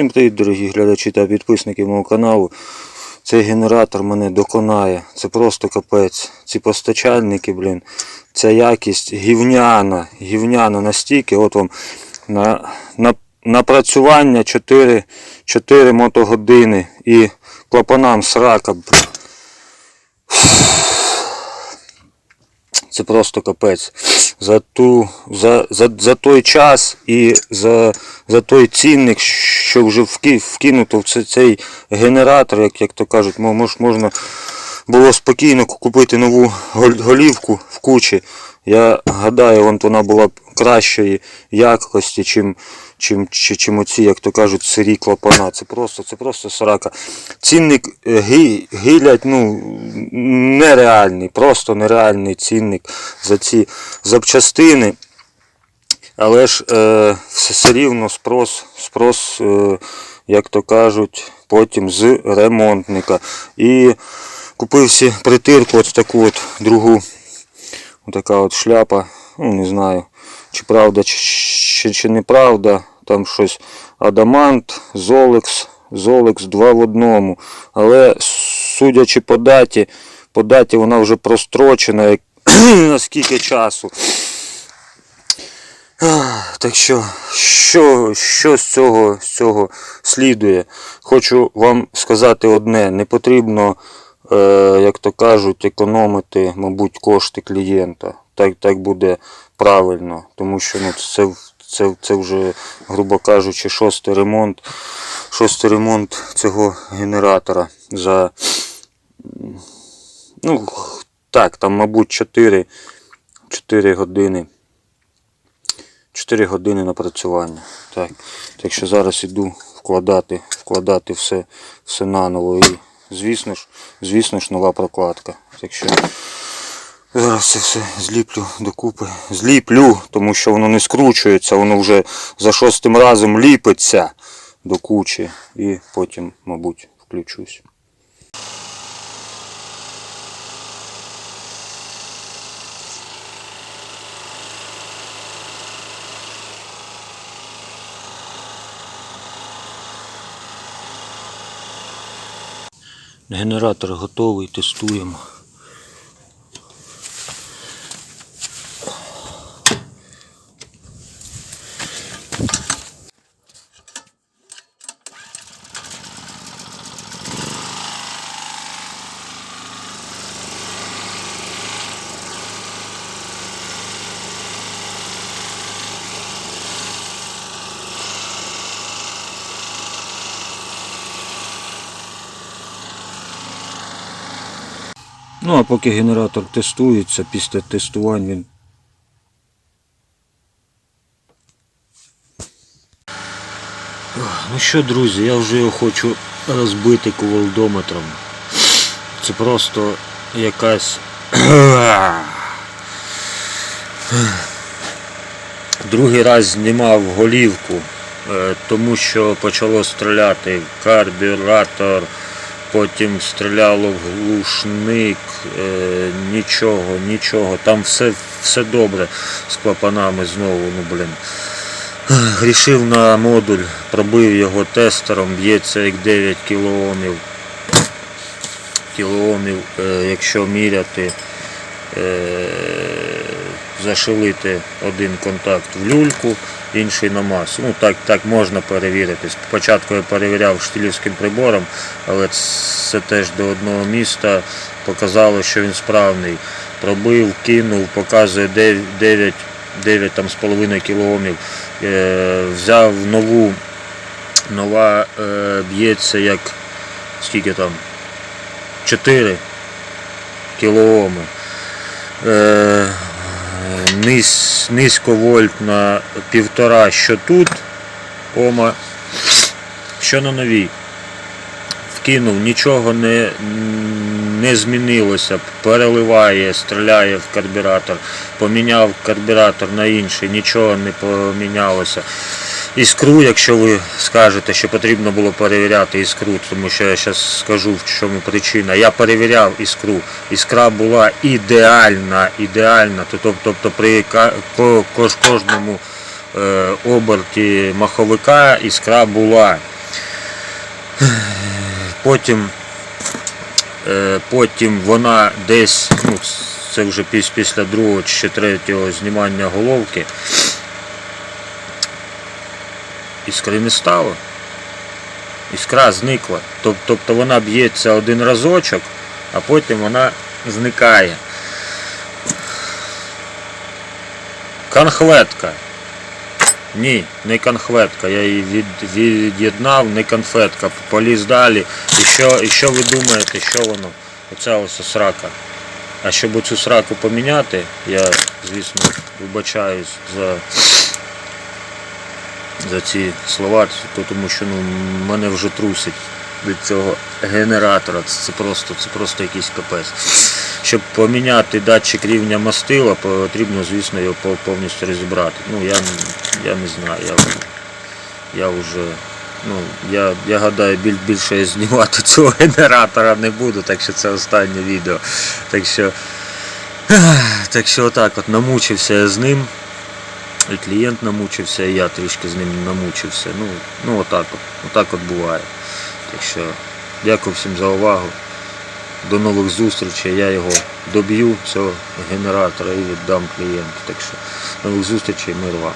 Всім привіт, дорогі глядачі та підписники мого каналу. Цей генератор мене доконає. Це просто капець. Ці постачальники, блін. Ця якість гівняна, гівняна настільки. От вам на, на, напрацювання 4, 4 мотогодини і клапанам срака. блін. Це просто капець. За, ту, за, за, за той час і за, за той цінник, що вже вкинуто в це- цей генератор, як, як то кажуть, мож, можна було спокійно купити нову голівку в кучі. Я гадаю, вон вона була б кращої якості, чим, чим, чи- чим оці, як то кажуть, сирі клапана. Це просто, це просто срака. Цінник е, ги, гилять, ну, нереальний, просто нереальний цінник за ці запчастини. Але ж е, все, рівно спрос, спрос е, як то кажуть, потім з ремонтника. І купив собі притирку, от таку от другу, така от шляпа, ну не знаю, чи правда, чи, чи, чи неправда, там щось Адамант, Золекс, Золекс 2 в одному. Але судячи по даті, по даті вона вже прострочена, на скільки часу. Так що, що, що з цього, з цього слідує? Хочу вам сказати одне: не потрібно, е, як то кажуть, економити, мабуть, кошти клієнта. Так, так буде правильно, тому що ну, це, це, це вже, грубо кажучи, шостий ремонт, шостий ремонт цього генератора за. Ну, так, там, мабуть, 4, 4 години. 4 години напрацювання. Так. так що зараз іду вкладати, вкладати все, все наново. І звісно ж, звісно ж, нова прокладка. Так що зараз це все зліплю докупи. Зліплю, тому що воно не скручується, воно вже за шостим разом ліпиться до кучі. І потім, мабуть, включусь. Генератор готовий, тестуємо. Ну а поки генератор тестується, після тестувань він. Ну що, друзі, я вже його хочу розбити кувалдометром. Це просто якась. Другий раз знімав голівку, е, тому що почало стріляти карбюратор, потім стріляло в глушник, е, нічого, нічого. Там все, все добре з клапанами знову, ну блін. Грішив на модуль, пробив його тестером, б'ється як 9 кілоомів. Кілоомів, е, якщо міряти, е, зашилити один контакт в люльку, інший на масу. Ну так, так можна перевірити. Спочатку я перевіряв штилівським прибором, але це теж до одного міста показало, що він справний. Пробив, кинув, показує 9, 9, 9 там, з половиною кілоомів. Е, взяв нову, нова е, б'ється як скільки там? 4 кілооми. Низ, низьковольтна півтора, що тут ома, що на новій. Вкинув, нічого не, не змінилося, переливає, стріляє в карбюратор, поміняв карбюратор на інший, нічого не помінялося. Іскру, якщо ви скажете, що потрібно було перевіряти іскру, тому що я зараз скажу, в чому причина. Я перевіряв іскру. Іскра була ідеальна, ідеальна. Тобто, при кожному е, оберті маховика іскра була. Потім, е, потім вона десь, ну, це вже після другого чи третього знімання головки. Іскри не стало. Іскра зникла. Тобто вона б'ється один разочок, а потім вона зникає. Конхветка. Ні, не конхветка. Я її від, від'єднав, не конфетка. Поліз далі. І що, і що ви думаєте, що воно? Оця ось срака. А щоб оцю сраку поміняти, я, звісно, вибачаюсь за, за ці слова, то тому що ну, мене вже трусить від цього генератора. Це просто, це просто якийсь капець. Щоб поміняти датчик рівня мастила, потрібно, звісно, його повністю розібрати. Ну, я, я не знаю, я, я вже. Ну, я, я гадаю, біль, більше я знімати цього генератора не буду, так що це останнє відео. Так що, так що отак от намучився я з ним. І клієнт намучився, і я трішки з ним намучився. Ну, ну отак от, отак от буває. Так що дякую всім за увагу. До нових зустрічей. Я його доб'ю, цього генератора і віддам клієнту. Так що нових зустрічей, мир вам.